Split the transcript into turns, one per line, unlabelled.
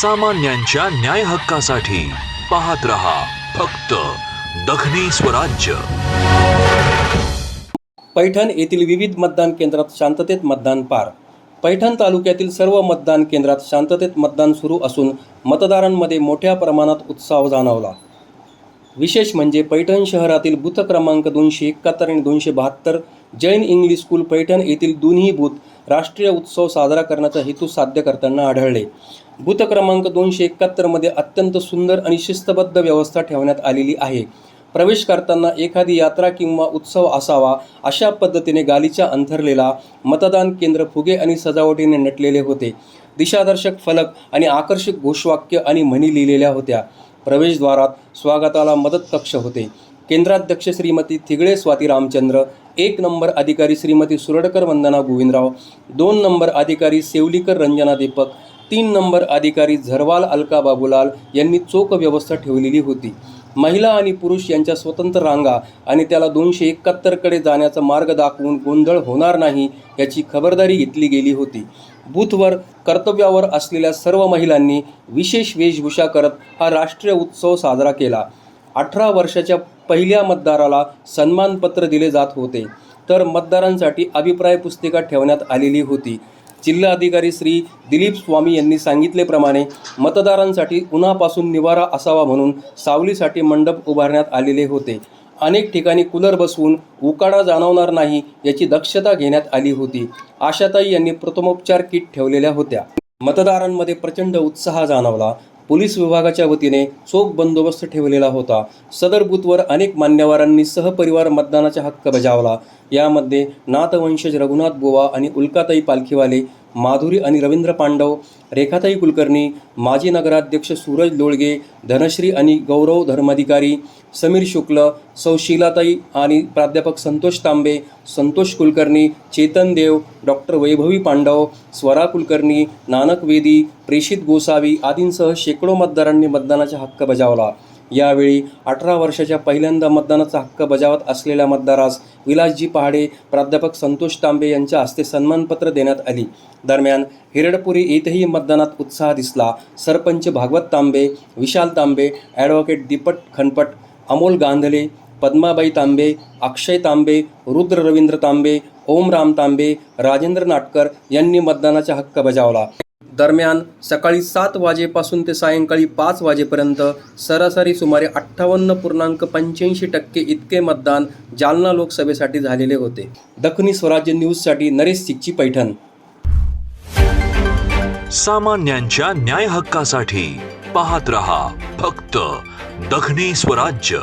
सामान्यांच्या न्याय हक्कासाठी पाहत रहा फक्त दखनी स्वराज्य.
पैठण येथील विविध मतदान केंद्रात शांततेत मतदान पार. पैठण तालुक्यातील सर्व मतदान केंद्रात शांततेत मतदान सुरू असून मतदारांमध्ये मोठ्या प्रमाणात उत्साह जाणवला. विशेष म्हणजे पैठण शहरातील बूथ क्रमांक दोनशे एकाहत्तर आणि दोनशे बहात्तर जैन इंग्लिश स्कूल पैठण येथील दोन्ही बूथ राष्ट्रीय उत्सव साजरा करण्याचा हेतू साध्य करताना आढळले. बूथ क्रमांक दोनशे एकाहत्तरमध्ये अत्यंत सुंदर आणि शिस्तबद्ध व्यवस्था ठेवण्यात आलेली आहे. प्रवेश करताना एखादी यात्रा किंवा उत्सव असावा अशा पद्धतीने गालीच्या अंथरलेला मतदान केंद्र फुगे आणि सजावटीने नटलेले होते. दिशादर्शक फलक आणि आकर्षक घोषवाक्य आणि म्हणी लिहिलेल्या होत्या. प्रवेशद्वारात स्वागताला मदत कक्ष होते. केंद्राध्यक्ष श्रीमती थिगळे स्वाती रामचंद्र एक नंबर अधिकारी श्रीमती सुरडकर वंदना गोविंदराव दोन नंबर अधिकारी सेवलीकर रंजना दीपक तीन नंबर अधिकारी झरवाल अलका बाबूलाल यांनी चोख व्यवस्था ठेवलेली होती. महिला आणि पुरुष यांच्या स्वतंत्र रांगा आणि त्याला दोनशे एकाहत्तरकडे जाण्याचा मार्ग दाखवून गोंधळ होणार नाही याची खबरदारी घेतली गेली होती. बूथवर कर्तव्यावर असलेल्या सर्व महिलांनी विशेष वेशभूषा करत हा राष्ट्रीय उत्सव साजरा केला. अठरा वर्षाच्या पहिल्या मतदाराला सन्मानपत्र दिले जात होते. तर मतदारांसाठी अभिप्राय पुस्तिका ठेवण्यात आलेली होती. जिल्हाधिकारी श्री दिलीप स्वामी यांनी सांगितल्याप्रमाणे मतदारांसाठी उन्हापासून निवारा असावा म्हणून सावलीसाठी मंडप उभारण्यात आलेले होते. अनेक ठिकाणी कूलर बसवून उकाडा जाणवणार नाही याची दक्षता घेण्यात आली होती. आशाताई यांनी प्रथमोपचार किट ठेवलेल्या होत्या. मतदारांमध्ये प्रचंड उत्साह जाणवला. पोलीस विभागाच्या वतीने चोख बंदोबस्त ठेवलेला होता. सदर बूथवर अनेक मान्यवरांनी सहपरिवार मतदानाचा हक्क बजावला. यामध्ये नाथवंशज रघुनाथ बोवा आणि उल्काताई पालखीवाले माधुरी आणि रवींद्र पांडव रेखाताई कुलकर्णी माजी नगराध्यक्ष सूरज लोळगे धनश्री आणि गौरव धर्माधिकारी समीर शुक्ल सौ शीलाताई आणि प्राध्यापक संतोष तांबे संतोष कुलकर्णी चेतन देव डॉक्टर वैभवी पांडव स्वरा कुलकर्णी नानक वेदी प्रेषित गोसावी आदींसह शेकडो मतदारांनी मतदानाचा हक्क बजावला. यावेळी अठरा वर्षाच्या पहिल्यांदा मतदानाचा हक्क बजावत असलेल्या मतदारास विलासजी पहाडे प्राध्यापक संतोष तांबे यांच्या हस्ते सन्मानपत्र देण्यात आली. दरम्यान हिरडपुरी येथेही मतदानात उत्साह दिसला. सरपंच भागवत तांबे विशाल तांबे ॲडव्होकेट दीपक खनपट अमोल गांधले पद्माबाई तांबे अक्षय तांबे रुद्र रवींद्र तांबे ओमराम तांबे राजेंद्र नाटकर यांनी मतदानाचा हक्क बजावला. दरम्यान सकाळी सात वाजेपासून ते सायंकाळी पाच वाजेपर्यंत सरासरी सुमारे अठ्ठावन्न पूर्णांक पंच्याऐंशी टक्के इतके मतदान जालना लोकसभेसाठी झालेले होते. दखनी स्वराज्य न्यूजसाठी नरेश सिक्ची पैठण.
सामान्यांच्या न्याय हक्कासाठी पाहत रहा फक्त दखनी स्वराज्य.